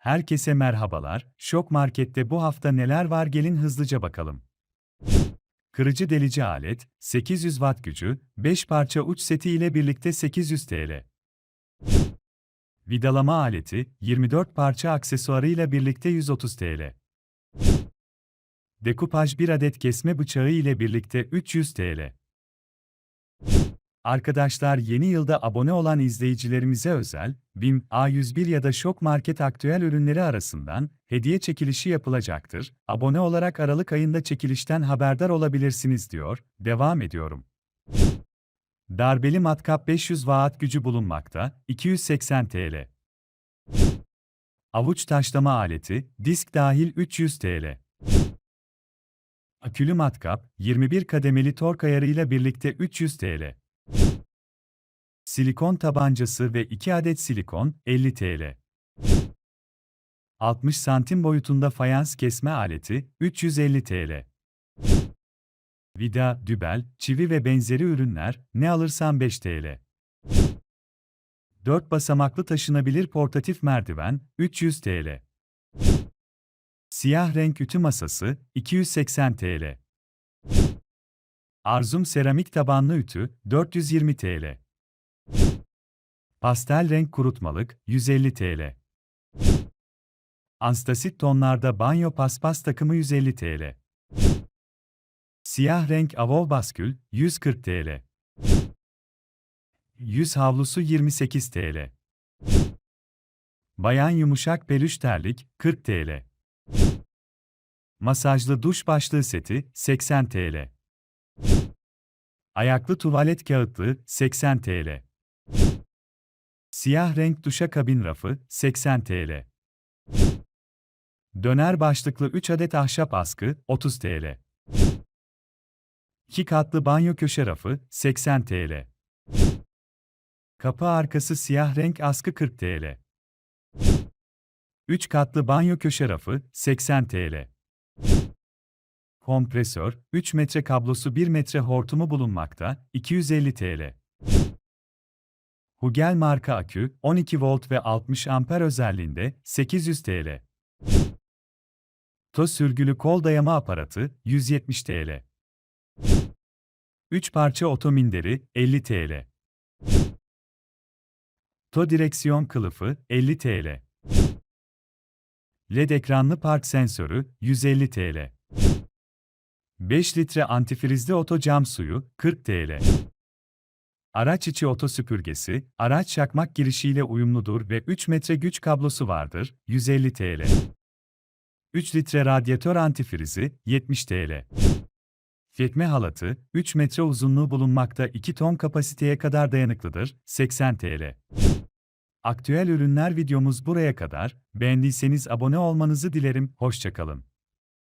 Herkese merhabalar. Şok Market'te bu hafta neler var gelin hızlıca bakalım. Kırıcı delici alet, 800 watt gücü, 5 parça uç seti ile birlikte 800 TL. Vidalama aleti, 24 parça aksesuarıyla birlikte 130 TL. Dekupaj 1 adet kesme bıçağı ile birlikte 300 TL. Arkadaşlar yeni yılda abone olan izleyicilerimize özel, BİM, A101 ya da Şok Market aktüel ürünleri arasından hediye çekilişi yapılacaktır. Abone olarak Aralık ayında çekilişten haberdar olabilirsiniz diyor. Devam ediyorum. Darbeli matkap 500 watt gücü bulunmakta, 280 TL. Avuç taşlama aleti, disk dahil 300 TL. Akülü matkap, 21 kademeli tork ayarı ile birlikte 300 TL. Silikon tabancası ve 2 adet silikon, 50 TL. 60 santim boyutunda fayans kesme aleti, 350 TL. Vida, dübel, çivi ve benzeri ürünler, ne alırsan 5 TL. 4 basamaklı taşınabilir portatif merdiven, 300 TL. Siyah renk ütü masası, 280 TL. Arzum seramik tabanlı ütü, 420 TL. Pastel renk kurutmalık, 150 TL. Anstasit tonlarda banyo paspas takımı 150 TL. Siyah renk avov baskül, 140 TL. Yüz havlusu 28 TL. Bayan yumuşak peluş terlik, 40 TL. Masajlı duş başlığı seti, 80 TL. Ayaklı tuvalet kağıtlığı, 80 TL. Siyah renk duşakabin rafı, 80 TL. Döner başlıklı 3 adet ahşap askı, 30 TL. 2 katlı banyo köşe rafı, 80 TL. Kapı arkası siyah renk askı 40 TL. 3 katlı banyo köşe rafı, 80 TL. Kompresör, 3 metre kablosu 1 metre hortumu bulunmakta, 250 TL. Hugel marka akü, 12 volt ve 60 amper özelliğinde, 800 TL. Toz sürgülü kol dayama aparatı, 170 TL. 3 parça otominderi, 50 TL. To direksiyon kılıfı, 50 TL. LED ekranlı park sensörü, 150 TL. 5 litre antifrizli oto cam suyu, 40 TL. Araç içi oto süpürgesi, araç çakmak girişiyle uyumludur ve 3 metre güç kablosu vardır, 150 TL. 3 litre radyatör antifrizi, 70 TL. Fetme halatı, 3 metre uzunluğu bulunmakta 2 ton kapasiteye kadar dayanıklıdır, 80 TL. Aktüel ürünler videomuz buraya kadar, beğendiyseniz abone olmanızı dilerim, hoşçakalın.